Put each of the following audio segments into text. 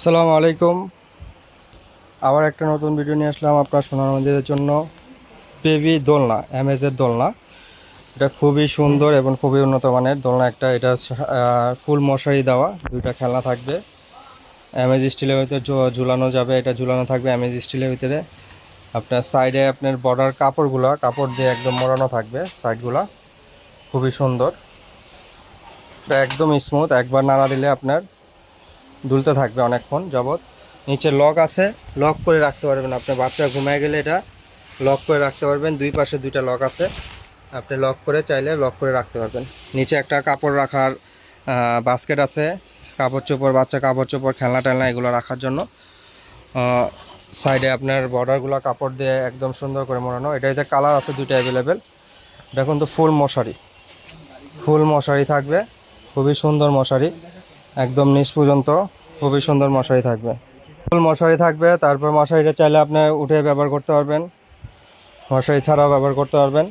আসসালামু আলাইকুম। আবার একটা নতুন ভিডিও নিয়ে আসলাম আপনার সোনার মন্দিরের জন্য। পেভি দোলনা অ্যামেজের দোলনা। এটা খুবই সুন্দর এবং খুবই উন্নত মানের। দোলনা একটা, এটা ফুল মশারি দেওয়া, দুইটা খেলনা থাকবে। অ্যামেজ স্টিলের ভিতরে ঝুলানো যাবে, এটা ঝুলানো থাকবে অ্যামেজ স্টিলের ভিতরে। আপনার সাইডে আপনার বর্ডার কাপড়গুলো, কাপড় দিয়ে একদম মোড়ানো থাকবে সাইডগুলা খুবই সুন্দর। একদম স্মুথ একবার নাড়া দিলে আপনার দুলতে থাকবে অনেকক্ষণ যাবত নিচে লক আছে, লক করে রাখতে পারবেন আপনার বাচ্চা ঘুমায় গেলে এটা লক করে রাখতে পারবেন। দুই পাশে দুইটা লক আছে। আপনি লক করে চাইলে লক করে রাখতে পারবেন। নিচে একটা কাপড় রাখার বাস্কেট আছে। কাপড় চোপড়, বাচ্চা কাপড় চোপড়, খেলনা টেলনা এগুলো রাখার জন্য। সাইডে আপনার বর্ডারগুলো কাপড় দিয়ে একদম সুন্দর করে মোড়ানো। এটাতে কালার আছে, দুইটা অ্যাভেলেবেল দেখুন তো ফুল মশারি। ফুল মশারি থাকবে। খুবই সুন্দর মশারি। একদম নিচ পর্যন্ত। খুবই সুন্দর মশারি থাকবে। ফুল মশারি থাকবে, তারপর মশারিটা চাইলে আপনি উঠে ব্যবহার করতে পারবেন। মশারি ছাড়াও ব্যবহার করতে পারবেন।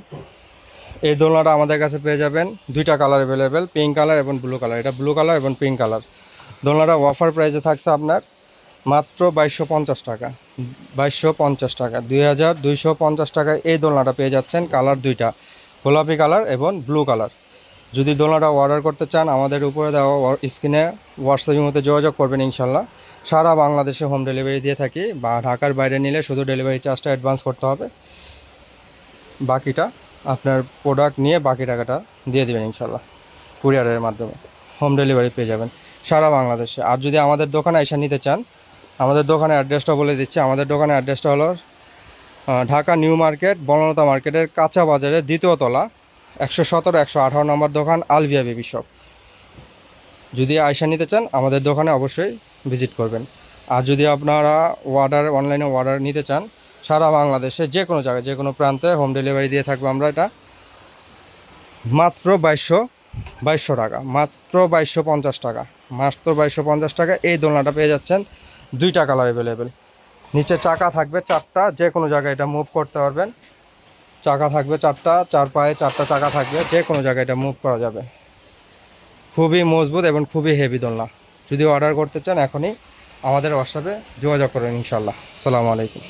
এই দোলনাটা আমাদের কাছে পেয়ে যাবেন। দুইটা কালার অ্যাভেলেবেল পিঙ্ক কালার এবং ব্লু কালার এটা ব্লু কালার এবং পিঙ্ক কালার দোলনাটা অফার প্রাইসে থাকছে আপনার মাত্র বাইশশো পঞ্চাশ টাকা। বাইশশো পঞ্চাশ টাকা। দুই হাজার দুইশো পঞ্চাশ টাকায় এই দোলনাটা পেয়ে যাচ্ছেন। কালার দুইটা। গোলাপি কালার এবং ব্লু কালার যদি দোলনাটা অর্ডার করতে চান, আমাদের উপরে দেওয়া স্ক্রিনে হোয়াটসঅ্যাপের মধ্যে যোগাযোগ করবেন ইনশাল্লাহ সারা বাংলাদেশে হোম ডেলিভারি দিয়ে থাকি বা ঢাকার বাইরে নিলে শুধু ডেলিভারি চার্জটা অ্যাডভান্স করতে হবে। বাকিটা আপনার প্রোডাক্ট নিয়ে বাকি টাকাটা দিয়ে দেবেন ইনশাল্লাহ কুরিয়ারের মাধ্যমে। হোম ডেলিভারি পেয়ে যাবেন সারা বাংলাদেশে। আর যদি আমাদের দোকানে এসে নিতে চান, আমাদের দোকানের অ্যাড্রেসটা বলে দিচ্ছি। আমাদের দোকানের অ্যাড্রেসটা হলো ঢাকা নিউ মার্কেট, বনলতা মার্কেটের কাঁচা বাজারের দ্বিতীয় তলা। একশো সতেরো, একশো আঠারো নম্বর দোকান আলভিয়া বেবি শপ। যদি আয়সা নিতে চান, আমাদের দোকানে অবশ্যই ভিজিট করবেন। আর যদি আপনারা অর্ডার, অনলাইনে অর্ডার নিতে চান, সারা বাংলাদেশে যে কোনো জায়গায়, যে কোনো প্রান্তে হোম ডেলিভারি দিয়ে থাকব আমরা এটা। মাত্র বাইশশো বাইশশো টাকা, মাত্র বাইশশো পঞ্চাশ টাকা, মাত্র বাইশশো পঞ্চাশ টাকা। এই দোলনাটা পেয়ে যাচ্ছেন দুইটা কালার অ্যাভেলেবেল নিচে চাকা থাকবে চারটা, যে কোনো জায়গায় এটা মুভ করতে পারবেন। চাকা থাকবে চারটা, চার পায়ে চারটা চাকা থাকবে, যে কোনো জায়গায় এটা মুভ করা যাবে। খুবই মজবুত এবং খুবই হেভি দোলনা। যদি অর্ডার করতে চান, এখনই আমাদের হোয়াটসঅ্যাপে যোগাযোগ করেন ইনশাল্লাহ আসসালামু আলাইকুম।